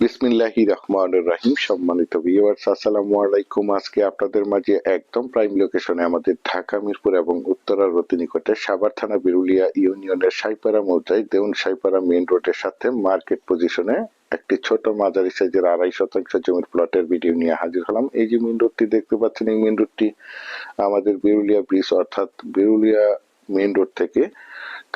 বিসমিল্লাহি রহমান রাহিম, সম্মানিত ভিউয়ার্স আসসালামু আলাইকুম। আজকে আপনাদের মাঝে একদম প্রাইম লোকেশনে আমাদের ঢাকা, মিরপুর এবং উত্তরার অতি নিকটে সাভার থানা বিরুলিয়া ইউনিয়নের সাইপাড়া মৌজায় দেউন সাইপাড়া মেইন রোডের সাথে মার্কেট পজিশনে একটি ছোট মাঝারি সাইজের আড়াই শতাংশ জমির প্লটের ভিডিও নিয়ে হাজির হলাম। এই যে মেইন রোডটি দেখতে পাচ্ছেন, এই মেইন রোডটি আমাদের বিরুলিয়া ব্রিজ অর্থাৎ বিরুলিয়া মেইন রোড থেকে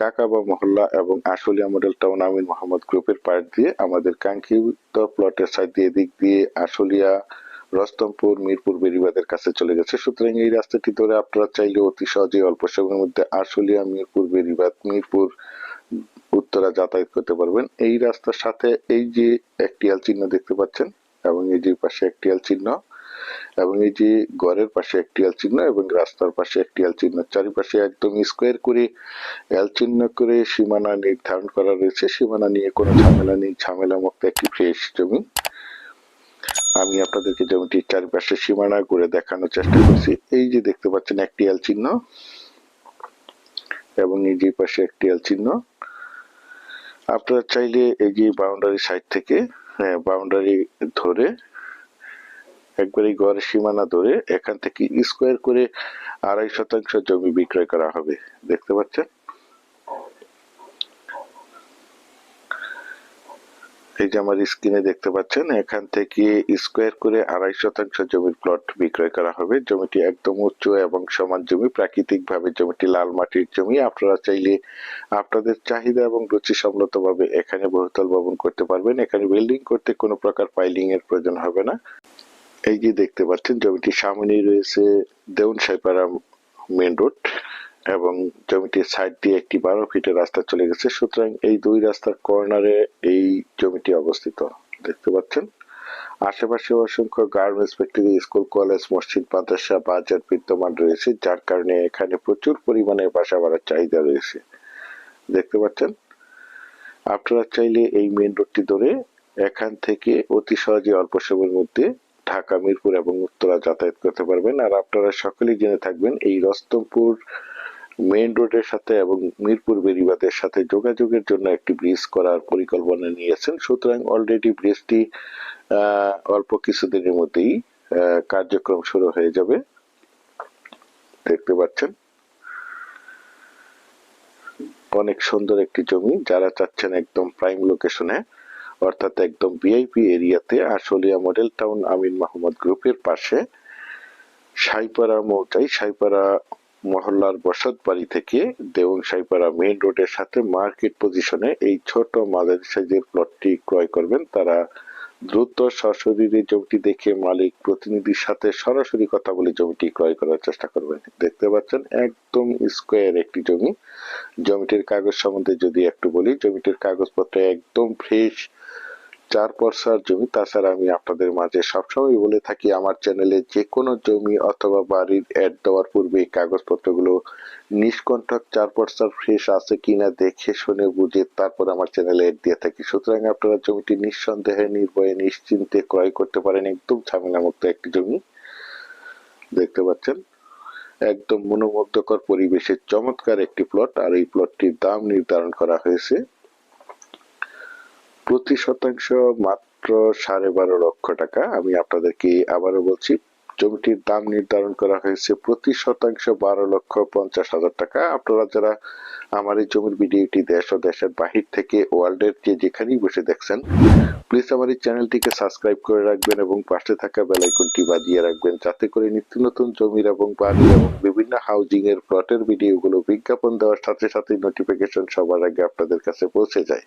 কাকাবা মহল্লা এবং আশুলিয়া মডেল টাউন আমিন মোহাম্মদ গ্রুপের পাশ দিয়ে আমাদের কাঙ্ক্ষিত প্লটের সাইড দিয়ে দিক দিয়ে আশুলিয়া রস্তমপুর, মিরপুর বেরিবাদের কাছে চলে গেছে। সুতরাং এই রাস্তাটি ধরে আপনারা চাইলে অতি সহজে অল্প সময়ের মধ্যে আশুলিয়া মিরপুর বেরিবাদ মিরপুর, উত্তরা যাতায়াত করতে পারবেন। এই রাস্তার সাথে এই যে একটি চিহ্ন দেখতে পাচ্ছেন এবং এই যে পাশে একটি চিহ্ন এবং এই যে ঘরের পাশে একটি এল চিহ্ন এবং রাস্তার পাশে একটি এল চিহ্ন, চারিপাশে একদম স্কোয়ার করে এল চিহ্ন করে সীমানা নির্ধারণ করা রয়েছে। সীমানা নিয়ে কোনো ঝামেলা নেই ঝামেলা মুক্ত একটি ফ্রেশ জমি। আমি আপনাদেরকে জমিটির চারিপাশে সীমানা ঘুরে দেখানোর চেষ্টা করছি। এই যে দেখতে পাচ্ছেন একটি এল চিহ্ন এবং এই যে পাশে একটি এল চিহ্ন। আপনারা চাইলে এই যে বাউন্ডারি সাইড থেকে বাউন্ডারি ধরে একবারে গড়ের সীমানা ধরে এখান থেকে স্কোয়ার করে আড়াই শতাংশ জমি বিক্রয় করা হবে। দেখতে পাচ্ছেন? এই যে আমার স্ক্রিনে দেখতে পাচ্ছেন, এখান থেকে স্কোয়ার করে আড়াই শতাংশ জমির প্লট বিক্রয় করা হবে। জমিটি একদম উচ্চ এবং সমান জমি প্রাকৃতিক ভাবে জমিটি লাল মাটির জমি। আপনারা চাইলে আপনাদের চাহিদা এবং রুচি সম্মত ভাবে এখানে বহুতল ভবন করতে পারবেন। এখানে বিল্ডিং করতে কোনো প্রকার পাইলিং এর প্রয়োজন হবে না। এই যে দেখতে পাচ্ছেন, জমিটির সামনেই রয়েছে দেউন সাইপাড়া মেন রোড এবং জমিটির সাইড দিয়ে একটি বারো ফিটের রাস্তা চলে গেছে। সুতরাং এই দুই রাস্তার কর্নারে এই জমিটি অবস্থিত, দেখতে পাচ্ছেন। আশেপাশে অসংখ্য গার্মেন্টস ফ্যাক্টরি, স্কুল, কলেজ, মসজিদ, মাদ্রাসা বাজার বিদ্যমান রয়েছে, যার কারণে এখানে প্রচুর পরিমাণে বাসা বাড়ার চাহিদা রয়েছে। দেখতে পাচ্ছেন, আপনারা চাইলে এই মেন রোডটি ধরে এখান থেকে অতি সহজে অল্প সময়ের মধ্যে ঢাকা, মিরপুর এবং উত্তরা যাতায়াত করতে পারবেন। আর আপনারা সকলেই জেনে থাকবেন, এই রস্তমপুর মেইন রোডের সাথে এবং মিরপুর বেরিবাদের সাথে যোগাযোগের জন্য একটি ব্রিজ করার পরিকল্পনা নিয়েছেন। সুতরাং অলরেডি ব্রিজটি অল্প কিছুদিনের মধ্যেই কার্যক্রম শুরু হয়ে যাবে। দেখতে পাচ্ছেন? অনেক সুন্দর একটি জমি, যারা চাচ্ছেন একদম প্রাইম লোকেশনে অর্থাৎ একদম ভিআইপি এরিয়াতে আশুলিয়া মডেল টাউন আমিন মাহমুদ গ্রুপের পাশে সাইপাড়া মৌচাই, সাইপাড়া মহল্লার বসত বাড়ি থেকে দেউন সাইপাড়া মেইন রোডের সাথে মার্কেট পজিশনে এই ছোট মাঝারি সাইজের প্লটটি ক্রয় করবেন। তারা দ্রুত সশরীরে জমিটি দেখে মালিক প্রতিনিধির সাথে সরাসরি কথা বলে জমিটি ক্রয় করার চেষ্টা করবেন। দেখতে পাচ্ছেন একদম স্কোয়ার একটি জমি। জমিটির কাগজ সম্বন্ধে যদি একটু বলি, জমিটির কাগজপত্র একদম ফ্রেশ চার পরসার জমি, তাছাড়া আমি আপনাদের মাঝে সবসময় বলে থাকি, আমার চ্যানেলে যে কোনো জমি অথবা বাড়ির অ্যাড দেওয়ার পূর্বে কাগজপত্রগুলো নিষ্কণ্ঠক চার পরসার ফ্রেশ আছে কিনা দেখে শুনে বুঝে তারপর আমার চ্যানেলে অ্যাড দিয়ে থাকি। সুতরাং আপনারা জমিটি নিঃসন্দেহে, নির্ভয়ে, নিশ্চিন্তে ক্রয় করতে পারেন। একদম ঝামেলামুক্ত একটি জমি দেখতে পাচ্ছেন। একদম মনোমুগ্ধকর পরিবেশের চমৎকার একটি প্লট আর এই প্লটটির দাম নির্ধারণ করা হয়েছে। প্রতি শতাংশ মাত্র সাড়ে বারো লক্ষ টাকা। আমি আপনাদেরকে আবারও বলছি, জমিটির দাম নির্ধারণ করা হয়েছে প্রতি শতাংশ বারো লক্ষ পঞ্চাশ হাজার টাকা। আপনারা যারা আমার এই জমির ভিডিওটি দেশ ও দেশের বাহির থেকে ওয়ার্ল্ডের যে যেখানেই বসে দেখছেন, প্লিজ আমার এই চ্যানেলটিকে সাবস্ক্রাইব করে রাখবেন এবং পাশে থাকা বেলাইকনটি বাজিয়ে রাখবেন যাতে করে নিত্য নতুন জমির এবং বাড়ি এবং বিভিন্ন হাউজিং এর প্লটের ভিডিওগুলো বিজ্ঞাপন দেওয়ার সাথে সাথে নোটিফিকেশন সবার আগে আপনাদের কাছে পৌঁছে যায়।